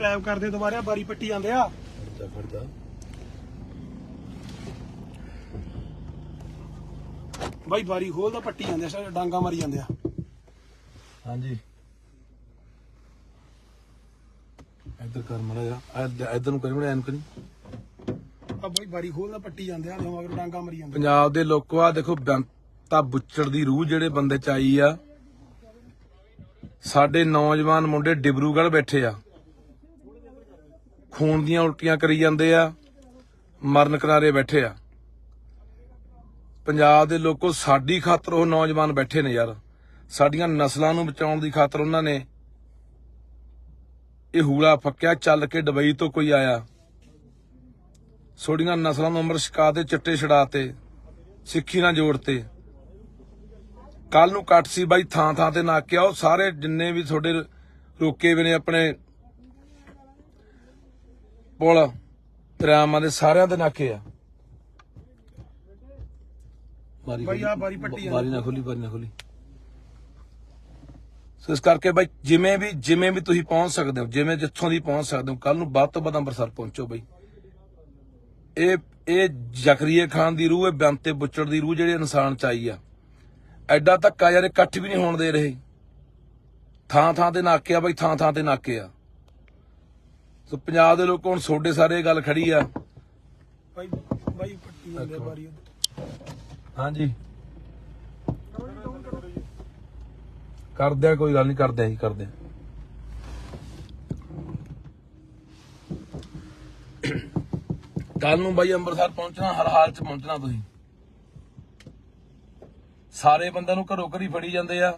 Rap ਕਰਦੇ ਦੁਬਾਰਾ ਬਾਰੀ ਪੱਟੀ ਜਾਂਦੇ ਆ। ਫੜਦਾ ਫੜਦਾ ਬਾਈ ਬਾਰੀ ਖੋਲਦਾ ਪੱਟੀ ਜਾਂਦੇ ਆ ਸਾਰੇ ਡਾਂਗਾ ਮਾਰੀ ਜਾਂਦੇ ਆ। ਹਾਂਜੀ। ਇੱਧਰ ਕਰ ਮੜਾ ਜਾ ਇੱਧਰ ਨੂੰ ਕਰੀ ਮੜਾ ਐਨ ਕਰੀ। ਆ ਬਾਈ ਬਾਰੀ ਖੋਲਦਾ ਪੱਟੀ ਜਾਂਦੇ ਆ ਜਦੋਂ ਮਗਰ ਡਾਂਗਾ ਮਾਰੀ ਜਾਂਦੇ ਪੰਜਾਬ ਦੇ ਲੋਕੋ ਆ ਦੇਖੋ ਬੰਤਾ ਬੁੱਚੜ ਦੀ ਰੂਹ ਜਿਹੜੇ ਬੰਦੇ ਚ ਆਈ ਆ ਸਾਡੇ ਨੌਜਵਾਨ ਮੁੰਡੇ ਡਿਬਰੂਗੜ੍ਹ ਬੈਠੇ ਆ। ਖੂਨ ਦੀਆਂ ਉਲਟੀਆਂ ਕਰੀ ਜਾਂਦੇ ਆ, ਮਰਨ ਕਿਨਾਰੇ ਬੈਠੇ ਆ। ਪੰਜਾਬ ਦੇ ਲੋਕੋ, ਸਾਡੀ ਖਾਤਰ ਉਹ ਨੌਜਵਾਨ ਬੈਠੇ ਨੇ ਯਾਰ। ਸਾਡੀਆਂ ਨਸਲਾਂ ਨੂੰ ਬਚਾਉਣ ਦੀ ਖਾਤਰ ਉਹਨਾਂ ਨੇ ਇਹ ਹੂਲਾ ਫੱਕਿਆ, ਚੱਲ ਕੇ ਦੁਬਈ ਤੋਂ ਕੋਈ ਆਇਆ। ਛੋਡੀਆਂ ਨਸਲਾਂ ਨੂੰ ਅੰਮ੍ਰਿਤ ਛਕਾ ਤੇ, ਚਿੱਟੇ ਛੜਾਤੇ ਸਿੱਖੀ ਨਾਲ ਜੋੜਤੇ ਕੱਲ ਨੂੰ ਕੱਟ ਸੀ ਬਾਈ ਥਾਂ ਥਾਂ ਤੇ ਨਾਕਿਆ ਉਹ, ਸਾਰੇ ਜਿੰਨੇ ਵੀ ਤੁਹਾਡੇ ਰੋਕੇ ਵੀ ਨੇ ਆਪਣੇ ਪੁਲ ਦਰਿਆਵਾਂ ਦੇ ਸਾਰਿਆਂ ਦੇ ਨਾਕੇ ਆ। ਬਾਰੀ ਬਾਈ ਆਹ ਬਾਰੀ ਪੱਟੀ ਜਾਂਦੀ। ਬਾਰੀ ਨਾ ਖੋਲੀ ਬਾਰੀ ਨਾ ਖੋਲੀ। ਸੋ ਇਸ ਕਰਕੇ ਬਾਈ ਜਿਵੇਂ ਵੀ ਜਿਵੇਂ ਵੀ ਤੁਸੀਂ ਪਹੁੰਚ ਸਕਦੇ ਹੋ ਜਿਵੇਂ ਜਿੱਥੋਂ ਦੀ ਪਹੁੰਚ ਸਕਦੇ ਹੋ ਕੱਲ ਨੂੰ ਵੱਧ ਤੋਂ ਵੱਧ ਅੰਮ੍ਰਿਤਸਰ ਪਹੁੰਚੋ ਬਾਈ। ਇਹ ਇਹ ਜ਼ਕਰੀਏ ਖਾਨ ਦੀ ਰੂਹ ਹੈ ਬੰਤੇ ਬੁੱਚੜ ਦੀ ਰੂਹ ਜਿਹੜੇ ਇਨਸਾਨ ਚ ਆਈ ਆ। ਐਡਾ ਧੱਕਾ ਯਾਰ ਇਕੱਠ ਵੀ ਨਹੀਂ ਹੋਣ ਦੇ ਰਹੇ। ਥਾਂ ਥਾਂ ਤੇ ਨਾਕੇ ਆ ਬਾਈ ਥਾਂ ਥਾਂ ਤੇ ਨਾਕੇ ਆ। ਸੋ ਪੰਜਾਬ ਦੇ ਲੋਕ ਹੁਣ ਸੋਡੇ ਸਾਰੇ ਗੱਲ ਖੜੀ ਆ। ਬਾਈ ਬਾਈ ਪੱਟੀ ਜਾਂਦੇ ਆ ਬਾਰੀ ਹਾਂਜੀ। ਕਰਦੇ ਆ ਕੋਈ ਗੱਲ ਨਹੀਂ ਕਰਦੇ ਆ ਜੀ ਕਰਦੇ ਆ। ਕੱਲ ਨੂੰ ਬਾਈ ਅੰਮ੍ਰਿਤਸਰ ਪਹੁੰਚਣਾ ਹਰ ਹਾਲ ਚ ਪਹੁੰਚਣਾ ਤੁਸੀਂ। ਸਾਰੇ ਬੰਦਿਆਂ ਨੂੰ ਘਰੋਂ ਘਰੀ ਫੜੀ ਜਾਂਦੇ ਆ।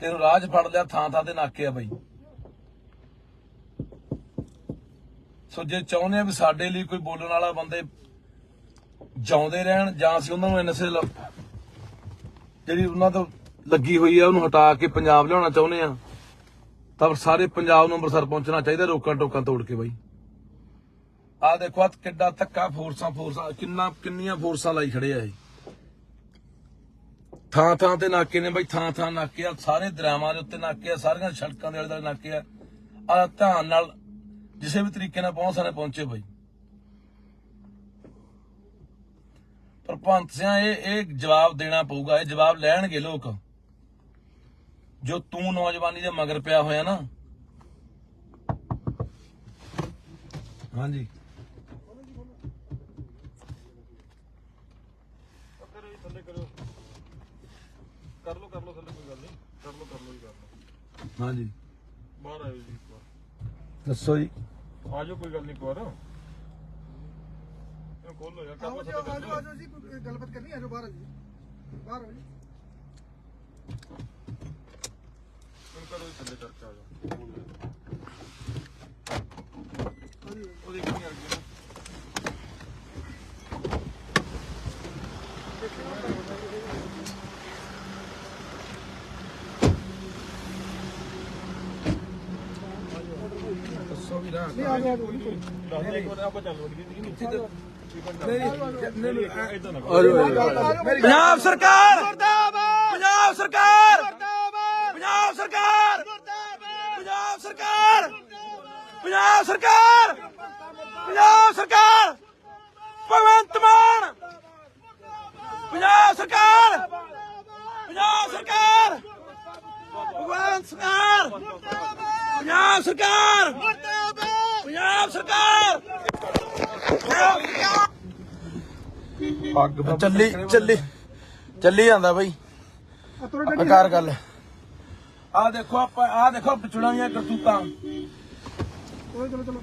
ਰਾਹ 'ਚ ਫੜ ਲਿਆ ਥਾਂ ਥਾਂ ਤੇ ਨਾਕੇ ਆ ਬਾਈ। ਸੋ ਜੇ ਚਾਹੁੰਦੇ ਆ ਵੀ ਸਾਡੇ ਲਈ ਕੋਈ ਬੋਲਣ ਵਾਲਾ ਬੰਦੇ ਜਾਉਂਦੇ ਰਹਿਣ, ਜਾਂ ਅਸੀਂ ਉਹਨਾਂ ਨੂੰ ਐਨਐਸਏ ਜਿਹੜੀ ਉਹਨਾਂ ਤੋਂ ਲੱਗੀ ਹੋਈ ਆ, ਉਹਨੂੰ ਹਟਾ ਕੇ ਪੰਜਾਬ ਲਿਆਉਣਾ ਚਾਹੁੰਦੇ ਆ, ਤਾਂ ਸਾਰੇ ਪੰਜਾਬ ਨੂੰ ਅੰਮ੍ਰਿਤਸਰ ਪਹੁੰਚਣਾ ਚਾਹੀਦਾ, ਰੋਕਾਂ ਟੋਕਾਂ ਤੋੜ ਕੇ ਬਾਈ। ਆ ਦੇਖੋ ਆ ਕਿੱਡਾ ਧੱਕਾ ਫੋਰਸਾਂ ਫੋਰਸਾਂ, ਕਿੰਨਾ, ਕਿੰਨੀਆਂ ਫੋਰਸਾਂ ਲਾਈ ਖੜੇ ਆ ਇਹ। ਥਾਂ ਥਾਂ ਤੇ ਨਾਕੇ ਨੇ ਬਾਈ, ਥਾਂ ਥਾਂ ਨਾਕੇ ਆ, ਸਾਰੇ ਦਰਿਆਵਾਂ ਦੇ ਉੱਤੇ ਨਾਕੇ ਆ, ਸਾਰੀਆਂ ਸੜਕਾਂ ਦੇ ਆਲੇ ਦੁਆਲੇ ਨਾਕੇ ਆ। ਆ ਧਿਆਨ ਨਾਲ ਕਿਸੇ ਵੀ ਤਰੀਕੇ ਨਾਲ ਪਹੁੰਚ ਸਕਦੇ ਪਹੁੰਚੇ ਬਾਈ। ਪਰ ਸਿਆ ਇਹ ਇਹ ਜਵਾਬ ਦੇਣਾ ਪਊਗਾ ਇਹ ਜਵਾਬ ਲੈਣਗੇ ਲੋਕ। ਜੋ ਤੂੰ ਨੌਜਵਾਨੀ ਦੇ ਮਗਰ ਪਿਆ ਹੋਇਆ ਨਾ। ਹਾਂਜੀ। ਕਰ। ਲੋ ਕਰ ਲੋ ਥੱਲੇ ਕੋਈ ਗੱਲ ਨਹੀਂ। ਕਰ ਲੋ ਕਰ ਲੋ ਹੀ ਕਰ ਲੋ ਹਾਂਜੀ। ਬਾਹਰ ਆਇਓ ਜੀ ਇੱਕ ਵਾਰ। ਦੱਸੋ ਜੀ। ਆ ਜਾਓ ਕੋਈ ਗੱਲ ਨਹੀਂ ਇੱਕ ਵਾਰ। ਇਹ ਖੋਲ ਲੋ ਯਾਰ ਕਰ ਲਓ। ਆਜੋ ਜੀ ਕੋਈ ਗੱਲਬਾਤ ਕਰਨੀ ਆਜੋ ਬਾਹਰ ਜੀ। ਬਾਹਰ ਆਜੋ ਹੁਣ ਕਰੋ ਜੀ ਥੱਲੇ ਕਰਕੇ ਆ ਜਾਓ ਖੋਲ ਲਓ। ਉਹ ਦੇਖੀ ਆ ਗਈ ਦੱਸੋ ਵੀ ਨਾ ਨਹੀਂ ਆਜੋ ਆਜੋ ਦੱਸ ਦੇ ਇੱਕ ਵਾਰ ਆਪਾਂ ਚੱਲ ਵੜੀਏ ਜੀ ਨੀਚੇ ਤੇ ਇਦਾਂ ਨਾ ਪੰਜਾਬ ਸਰਕਾਰ! ਪੰਜਾਬ ਸਰਕਾਰ! ਪੰਜਾਬ ਸਰਕਾਰ! ਪੰਜਾਬ ਸਰਕਾਰ! ਪੰਜਾਬ ਸਰਕਾਰ! ਪੰਜਾਬ ਸਰਕਾਰ! ਭਗਵੰਤ ਮਾਨ! ਪੰਜਾਬ ਸਰਕਾਰ! ਪੰਜਾਬ ਸਰਕਾਰ! ਭਗਵੰਤ ਸਰਕਾਰ! ਪੰਜਾਬ ਸਰਕਾਰ! ਪੰਜਾਬ ਸਰਕਾਰ! ਪੱਗ ਚੱਲੀ ਚੱਲੀ ਚੱਲੀ ਜਾਂਦਾ ਬਈ। ਆਕਾਰ ਗੱਲ। ਆ ਦੇਖੋ ਆਪਾਂ ਆ ਦੇਖੋ ਪਿਛੜਾਂ ਦੀਆਂ ਕਰਤੂਤਾਂ। ਚਲੋ ਚਲੋ ਚਲੋ।